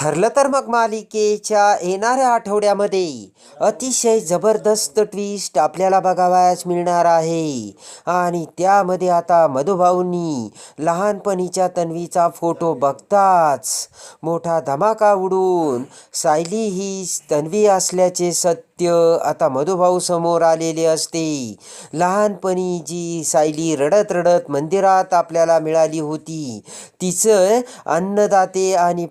ठरलं तर मग मालिकेच्या येणाऱ्या आठवड्यामध्ये अतिशय जबरदस्त ट्विस्ट आपल्याला बघावयास मिळणार आहे. आणि त्यामध्ये आता मधुभाऊंनी लहानपणीच्या तन्वीचा फोटो बघताच मोठा धमाका उडून सायली ही तन्वी असल्याचे सत्य आता मधुभाऊ समोर आलेले असते. लहानपणी जी सायली रडत रडत मंदिरात आपल्याला मिळाली होती. तिचं अन्नदाते आणि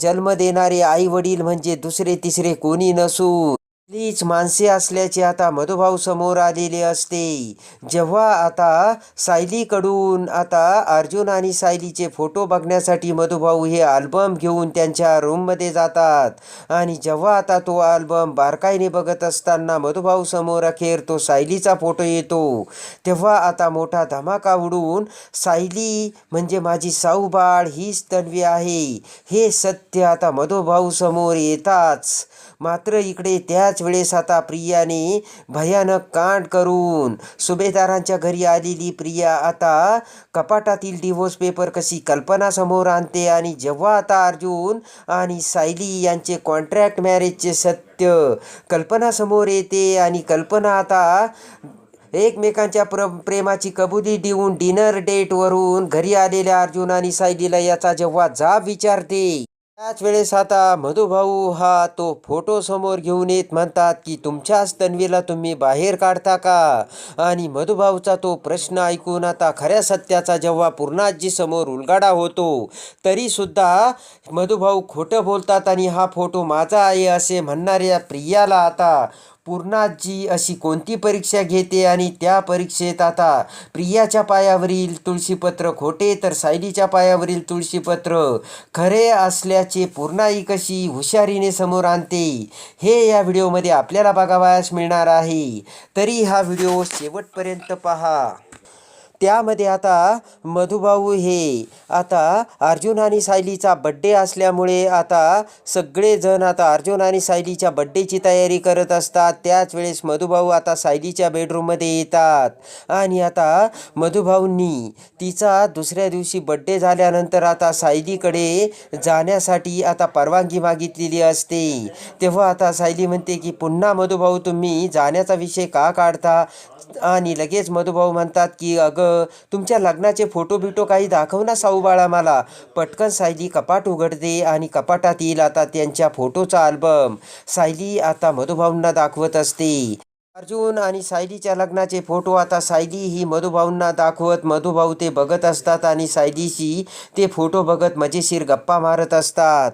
जन्म देणारे आई वडील म्हणजे दुसरे तिसरे कोणी नसून लीच माणसे असल्याचे आता मधुभाऊ समोर आलेले असते. जेव्हा आता सायलीकडून आता अर्जुन आणि सायलीचे फोटो बघण्यासाठी मधुभाऊ हे अल्बम घेऊन त्यांच्या रूममध्ये जातात. आणि जेव्हा आता तो अल्बम बारकाईने बघत असताना मधुभाऊ समोर अखेर तो सायलीचा फोटो येतो. तेव्हा आता मोठा धमाका उडून सायली म्हणजे माझी साऊबाळ हीच तन्वी आहे. हे सत्य आता मधुभाऊ समोर येताच. मात्र इकडे त्याच वेळेस आता प्रियाने भयानक कांड करून सुभेदारांच्या घरी आलेली प्रिया आता कपाटातील डिवोर्स पेपर कशी कल्पना समोर आणते आणि जेव्हा आता अर्जुन आणि सायली यांचे कॉन्ट्रॅक्ट मॅरेजचे सत्य कल्पना समोर येते आणि कल्पना आता एकमेकांच्या प्र प्रेमाची कबुली देऊन डिनर डेटवरून घरी आलेल्या अर्जुन आणि सायलीला याचा जेव्हा जाब विचारते. त्याच वेळेस आता मधुभाऊ हा तो फोटो समोर घेऊन येत म्हणतात की तुमच्याच तन्वीला तुम्ही बाहेर काढता का? आणि मधुभाऊचा तो प्रश्न ऐकून आता खऱ्या सत्याचा जेव्हा पूर्णाजी समोर उलगाडा होतो तरीसुद्धा मधुभाऊ खोटं बोलतात आणि हा फोटो माझा आहे असे म्हणणाऱ्या प्रियाला आता पूर्णाजी अशी कोणती परीक्षा घेते आणि त्या परीक्षेत आता प्रियाच्या पायावरील तुळशीपत्र खोटे तर सायलीच्या पायावरील तुळशीपत्र खरे असल्याचे पूर्णाई कशी हुशारीने समोर आणते हे या व्हिडिओमध्ये आपल्याला बघावयास मिळणार आहे. तरी हा व्हिडिओ शेवटपर्यंत पहा. त्यामध्ये आता मधुभाऊ हे आता अर्जुन आणि सायलीचा बड्डे असल्यामुळे आता सगळेजण आता अर्जुन आणि सायलीच्या बड्डेची तयारी करत असतात. त्याच वेळेस मधुभाऊ आता सायलीच्या बेडरूममध्ये येतात. आणि आता मधुभाऊंनी तिचा दुसऱ्या दिवशी बड्डे झाल्यानंतर आता सायलीकडे जाण्यासाठी आता परवानगी मागितलेली असते. तेव्हा आता सायली म्हणते की पुन्हा मधुभाऊ तुम्ही जाण्याचा विषय का काढता? आणि लगेच मधुभाऊ म्हणतात की अगं तुमच्या लग्नाचे फोटो बिटो काही दाखव ना साऊ बाळा मला. पटकन सायली कपाट उघडते आणि कपाटात येईल आता त्यांच्या फोटोचा अल्बम सायली आता मधुभाऊंना दाखवत असते. अर्जुन आणि सायलीच्या लग्नाचे फोटो आता सायली ही मधुभाऊंना दाखवत मधुभाऊ ते बघत असतात आणि सायलीशी ते फोटो बघत मजेशीर गप्पा मारत असतात.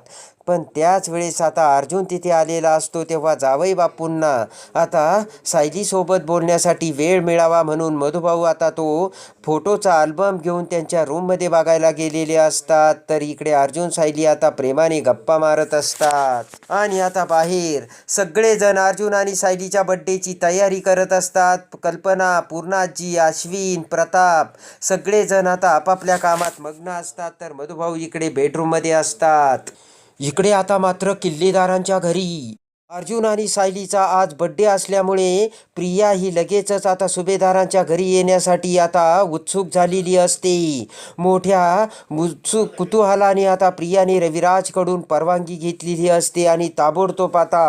पण त्याच वेळेस आता अर्जुन तिथे आलेला असतो तेव्हा जावई बापूंना आता सायलीसोबत बोलण्यासाठी वेळ मिळावा म्हणून मधुभाऊ आता तो फोटोचा अल्बम घेऊन त्यांच्या रूममध्ये बघायला गेलेले असतात. तर इकडे अर्जुन सायली आता प्रेमाने गप्पा मारत असतात. आणि आता बाहेर सगळेजण अर्जुन आणि सायलीच्या बड्डेची तयारी करत असतात. कल्पना पूर्णाजी अश्विन प्रताप सगळेजण आता आपापल्या कामात मग्न असतात. तर मधुभाऊ इकडे बेडरूममध्ये असतात. इकडे आता मात्र किल्लेदारांच्या घरी. अर्जुन आणि सायलीचा आज बड्डे असल्यामुळे प्रिया ही लगेचच आता सुभेदारांच्या घरी येण्यासाठी आता उत्सुक झालेली असते. मोठ्या उत्सुक कुतूहलाने आता प्रियाने रविराजकडून परवानगी घेतलेली असते आणि ताबडतोब आता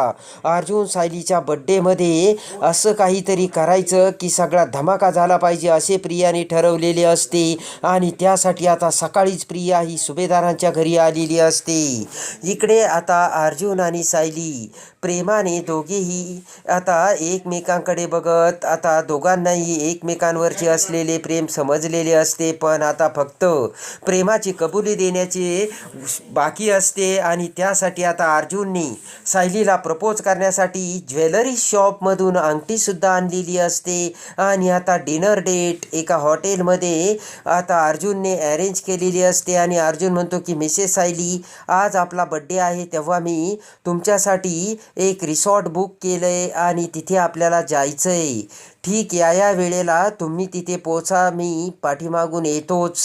अर्जुन सायलीच्या बड्डेमध्ये असं काहीतरी करायचं की सगळा धमाका झाला पाहिजे असे प्रियाने ठरवलेले असते आणि त्यासाठी आता सकाळीच प्रिया ही सुभेदारांच्या घरी आलेली असते. इकडे आता अर्जुन आणि सायली प्रेमाने दोघेही आता एकमेकांकडे बघत आता दोघांनाही एकमेकांवरचे असलेले प्रेम समजलेले असते पण आता फक्त प्रेमाची कबुली देण्याचे बाकी असते आणि त्यासाठी आता अर्जुननी सायलीला प्रपोज करण्यासाठी ज्वेलरी शॉपमधून अंगठीसुद्धा आणलेली असते आणि आता डिनर डेट एका हॉटेलमध्ये आता अर्जुनने अरेंज केलेली असते आणि अर्जुन म्हणतो की मिसेस सायली आज आपला बड्डे आहे तेव्हा मी तुमच्यासाठी एक रिसॉर्ट बुक केलं आहे आणि तिथे आपल्याला जायचं आहे ठीक या या वेळेला तुम्ही तिथे पोचा मी पाठीमागून येतोच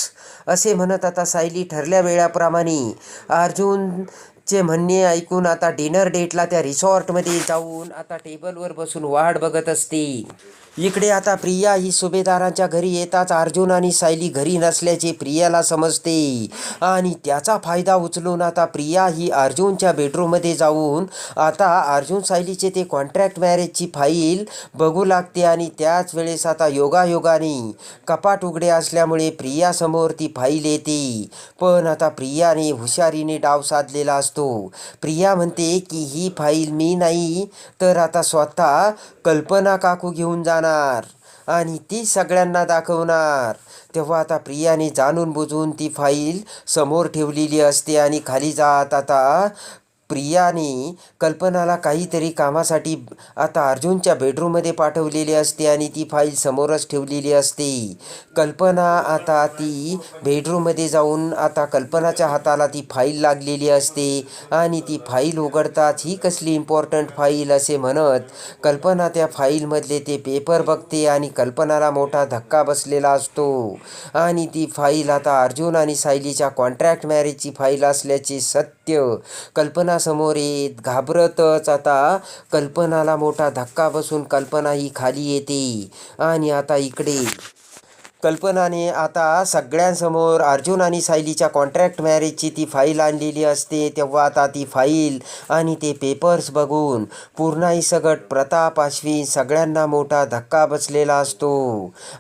असे म्हणत आता सायली ठरल्या वेळाप्रमाणे. अर्जुन चे म्हणणे ऐकून आता डिनर डेटला त्या रिसॉर्टमध्ये जाऊन आता टेबलवर बसून वाट बघत असते. इकडे आता प्रिया ही सुभेदारांच्या घरी येताच अर्जुन आणि सायली घरी नसल्याचे प्रियाला समजते. आणि त्याचा फायदा उचलून आता प्रिया ही अर्जुनच्या बेडरूममध्ये जाऊन आता अर्जुन सायलीचे ते कॉन्ट्रॅक्ट मॅरेजची फाईल बघू लागते आणि त्याच वेळेस आता योगायोगाने कपाट उघडे असल्यामुळे प्रियासमोर ती फाईल येते. पण आता प्रियाने हुशारीने डाव साधलेला असतो. प्रिया म्हणते की ही फाईल मी नाही तर आता स्वतः कल्पना काकू घेऊन जाणार आणि ती सगळ्यांना दाखवणार. तेव्हा आता प्रियाने जाणून बुजून ती फाईल समोर ठेवलेली असते आणि खाली जात आता प्रियाने कल्पनाला काहीतरी कामासाठी आता अर्जुनच्या बेडरूममध्ये पाठवलेली असते आणि ती फाईल समोरच ठेवलेली असते. कल्पना आता ती बेडरूममध्ये जाऊन आता कल्पनाच्या हाताला ती फाईल लागलेली असते आणि ती फाईल उघडताच ही कसली इम्पॉर्टंट फाईल असे म्हणत कल्पना त्या फाईलमधले ते पेपर बघते आणि कल्पनाला मोठा धक्का बसलेला असतो. आणि ती फाईल आता अर्जुन आणि सायलीच्या कॉन्ट्रॅक्ट मॅरेजची फाईल असल्याचे सत्य कल्पनासमोर येत. घाबरतच आता. कल्पनाला मोठा धक्का बसून कल्पना ही खाली येते. आणि आता इकडे. कल्पनाने आता सगळ्यांसमोर अर्जुन आणि सायलीच्या कॉन्ट्रॅक्ट मॅरेजची ती फाईल आणलेली असते. तेव्हा आता ती फाईल आणि ते पेपर्स बघून पूर्णाई सगट प्रताप अश्विन सगळ्यांना मोठा धक्का बसलेला असतो.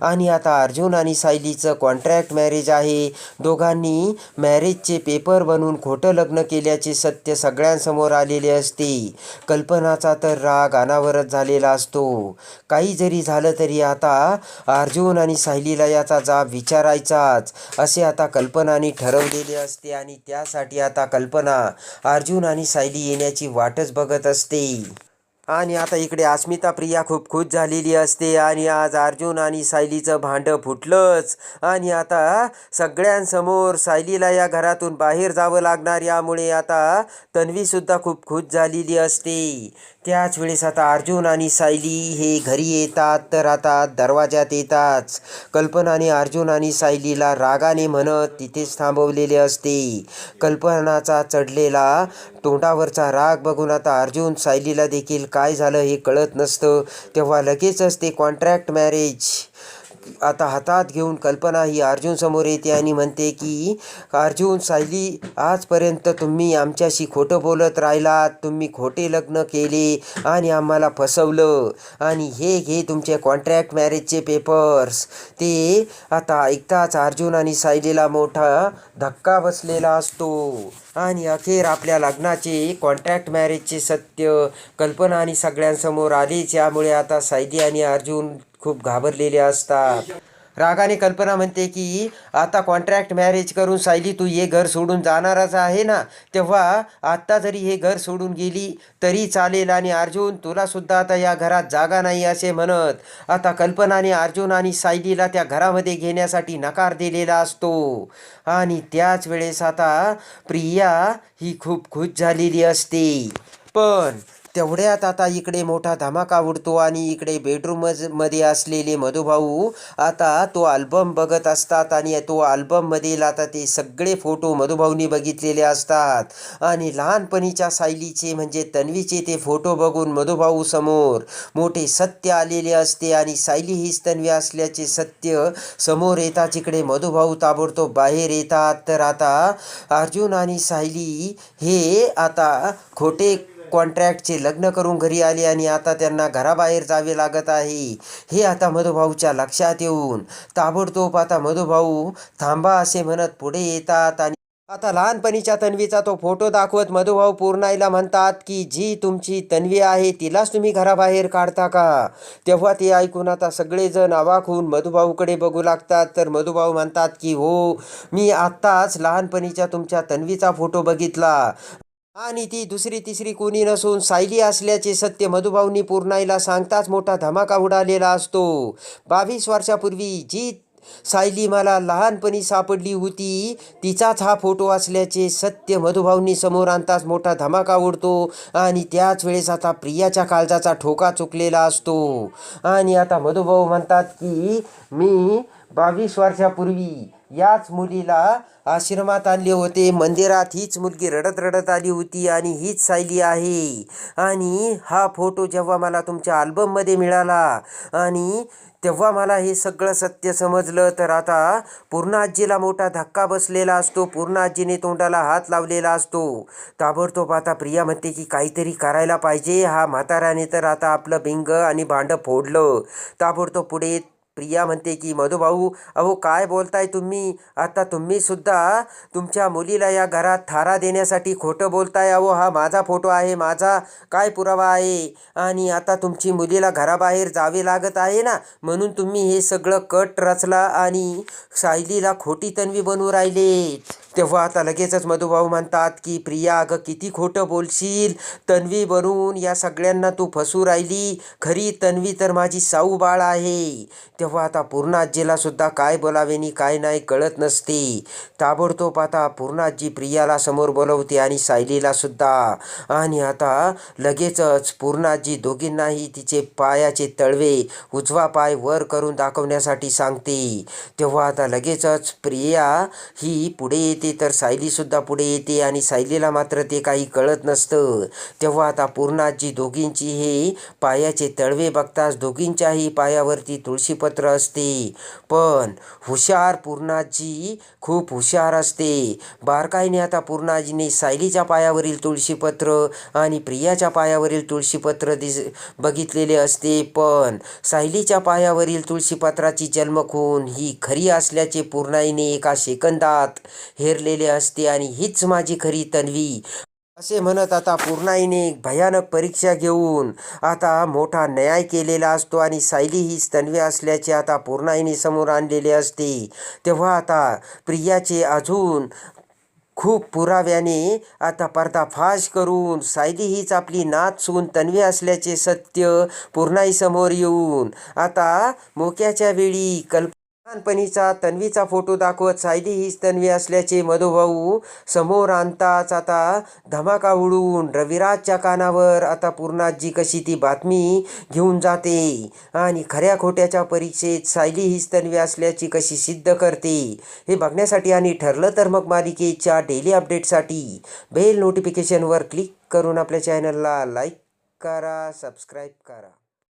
आणि आता अर्जुन आणि सायलीचं कॉन्ट्रॅक्ट मॅरेज आहे. दोघांनी मॅरेजचे पेपर बनवून खोटं लग्न केल्याचे सत्य सगळ्यांसमोर आलेले असते. कल्पनाचा तर राग अनावरत झालेला असतो. काही जरी झालं तरी आता अर्जुन आणि सायलीला याचा जाब विचारायचाच असे आता कल्पनाने ठरवलेले असते आणि त्यासाठी आता कल्पना अर्जुन आणि सायली येण्याची वाटच बघत असते. आणि आता इकडे अस्मिता प्रिया खूप खुश झालेली असते आणि आज अर्जुन आणि सायलीचं भांडं फुटलंच. आणि आता सगळ्यांसमोर सायलीला या घरातून बाहेर जावं लागणार यामुळे आता तन्वीसुद्धा खूप खुश झालेली असते. त्याच वेळेस आता अर्जुन आणि सायली हे घरी येतात तर आता दरवाजात येताच. कल्पनाने अर्जुन आणि सायलीला रागाने म्हणत तिथेच थांबवलेले असते. कल्पनाचा चढलेला तोंडावरचा राग बघून आता अर्जुन सायलीला देखील काय झालं हे कळत नसतं. तेव्हा लगेचच ते कॉन्ट्रॅक्ट मॅरेज आता हातात घेऊन कल्पना ही अर्जुनसमोर येते आणि म्हणते की अर्जुन सायली आजपर्यंत तुम्ही आमच्याशी खोटं बोलत राहिलात. तुम्ही खोटे लग्न केले आणि आम्हाला फसवलं. आणि हे घे तुमचे कॉन्ट्रॅक्ट मॅरेजचे पेपर्स ते आता ऐकताच अर्जुन आणि सायलीला मोठा धक्का बसलेला असतो. आणि अखेर आपल्या लग्नाचे कॉन्ट्रॅक्ट मॅरेजचे सत्य कल्पना आणि सगळ्यांसमोर आलेच यामुळे आता सायली आणि अर्जुन खूप घाबरलेले असतात. रागाने कल्पना म्हणते की आता कॉन्ट्रॅक्ट मॅरेज करून सायली तू हे घर सोडून जाणारच आहे ना? तेव्हा आत्ता जरी हे घर सोडून गेली तरी चालेल आणि अर्जुन तुलासुद्धा आता या घरात जागा नाही असे म्हणत. आता कल्पनाने अर्जुन आणि सायलीला त्या घरामध्ये घेण्यासाठी नकार दिलेला असतो. आणि त्याच वेळेस आता प्रिया ही खूप खुश झालेली असते. पण तेवढ्यात आता इकडे मोठा धमाका उडतो आणि इकडे बेडरूममध्ये असलेले मधुभाऊ आता तो अल्बम बघत असतात आणि तो अल्बममधील आता ते सगळे फोटो मधुभाऊनी बघितलेले असतात. आणि लहानपणीच्या सायलीचे म्हणजे तन्वीचे ते फोटो बघून मधुभाऊ समोर मोठे सत्य आलेले असते आणि सायली हीच तन्वी असल्याचे सत्य समोर येतात. इकडे मधुभाऊ ताबडतोब बाहेर येतात. तर आता अर्जुन आणि सायली हे आता खोटे कॉन्ट्रॅक्टचे लग्न करून घरी आले आणि आता त्यांना घराबाहेर जावे लागत आहे. हे आता मधुभाऊच्या लक्षात येऊन ताबडतोब आता मधुभाऊ थांबा असे म्हणत पुढे येतात आणि आता लहानपणीच्या तन्वीचा तो फोटो दाखवत मधुभाऊ पूर्णाईला म्हणतात की जी तुमची तन्वी आहे तिलाच तुम्ही घराबाहेर काढता का? तेव्हा ते ऐकून आता सगळेजण अवाक होऊन मधुभाऊकडे बघू लागतात. तर मधुभाऊ म्हणतात की हो मी आत्ताच लहानपणीच्या तुमच्या तन्वीचा फोटो बघितला. आणि ती दुसरी तिसरी कोणी नसून सायली असल्याचे सत्य मधुभाऊंनी पूर्णाईला सांगताच मोठा धमाका उडालेला असतो. बावीस वर्षापूर्वी जी सायली मला लहानपणी सापडली होती तिचाच हा फोटो असल्याचे सत्य मधुभाऊंनी समोर आणताच मोठा धमाका उडतो आणि त्याच वेळेस आता प्रियाच्या काळजाचा ठोका चुकलेला असतो. आणि आता मधुभाऊ म्हणतात की मी बावीस वर्षापूर्वी याच मुलीला आश्रमात आणले होते. मंदिरात हीच मुलगी रडत रडत आली होती आणि हीच सायली आहे. आणि हा फोटो जेव्हा मला तुमच्या अल्बममध्ये मिळाला आणि तेव्हा मला हे सगळं सत्य समजलं तर आता पूर्ण आजीला मोठा धक्का बसलेला असतो. पूर्ण आजीने तोंडाला हात लावलेला असतो. ताबडतोब आता प्रिया म्हणते की काहीतरी करायला पाहिजे. हा म्हाताऱ्याने तर आता आपलं भिंग आणि भांडं फोडलं. ताबडतोब पुढे प्रिया म्हणते की मधुभाऊ अहो काय बोलताय तुम्ही? आता तुम्ही सुद्धा तुमच्या मुलीला या घरात थारा देण्यासाठी खोटं बोलताय. अहो हा माझा फोटो आहे माझा काय पुरावा आहे? आणि आता तुमची मुलीला घराबाहेर जावे लागत आहे ना? म्हणून तुम्ही हे सगळं कट रचला आणि सायलीला खोटी तन्वी बनवू राहिले तेव्हा आता लगेचच मधुभाऊ म्हणतात की प्रिया अगं किती खोटं बोलशील? तन्वी बनवून या सगळ्यांना तू फसू राहिली. खरी तन्वी तर माझी साऊ बाळ आहे. तेव्हा तेव्हा आता पूर्ण आजीला सुद्धा काय बोलावेनी काय नाही कळत नसते. ताबडतोब आता पूर्ण आजी प्रियाला समोर बोलवते आणि सायलीला सुद्धा. आणि आता लगेचच पूर्ण आजी दोघींनाही तिचे पायाचे तळवे उजवा पाय वर करून दाखवण्यासाठी सांगते. तेव्हा आता लगेचच प्रिया ही पुढे येते तर सायलीसुद्धा पुढे येते आणि सायलीला मात्र ते काही कळत नसतं. तेव्हा आता पूर्णाजी दोघींची हे पायाचे तळवे बघताच दोघींच्याही पायावरती तुळशीपत्र असते. पण हुशार पूर्णाजी खूप हुशार असते. बारकाईने आता पूर्णाजीने सायलीच्या पायावरील तुळशीपत्र आणि प्रियाच्या पायावरील तुळशीपत्र दिस बघितलेले असते. पण सायलीच्या पायावरील तुळशीपत्राची जन्मखून ही खरी असल्याचे पूर्णाईने एका सेकंदात हेरलेले असते आणि हीच माझी खरी तन्वी. असे म्हणत आता पूर्णाईने एक भयानक परीक्षा घेऊन आता मोठा न्याय केलेला असतो आणि सायली हीच तन्वी असल्याचे आता पूर्णाईने समोर आणलेले असते. तेव्हा आता प्रियाचे अजून खूप पुराव्याने आता पर्दाफाश करून सायली हीच आपली नात सून तन्वी असल्याचे सत्य पूर्णाईसमोर येऊन आता मोक्याच्या वेळी कल्प लहानपणीचा तन्वीचा फोटो दाखवत सायली हीच तन्वी असल्याचे मधुभाऊ समोर आणताच आता धमाका उडून रविराजच्या कानावर आता पूर्णाजी कशी ती बातमी घेऊन जाते. आणि खऱ्या खोट्याच्या परीक्षेत सायली हीच तन्वी असल्याची कशी सिद्ध करते हे बघण्यासाठी आणि ठरलं तर मग मालिकेच्या डेली अपडेटसाठी बेल नोटिफिकेशनवर क्लिक करून आपल्या चॅनलला लाईक करा सबस्क्राईब करा.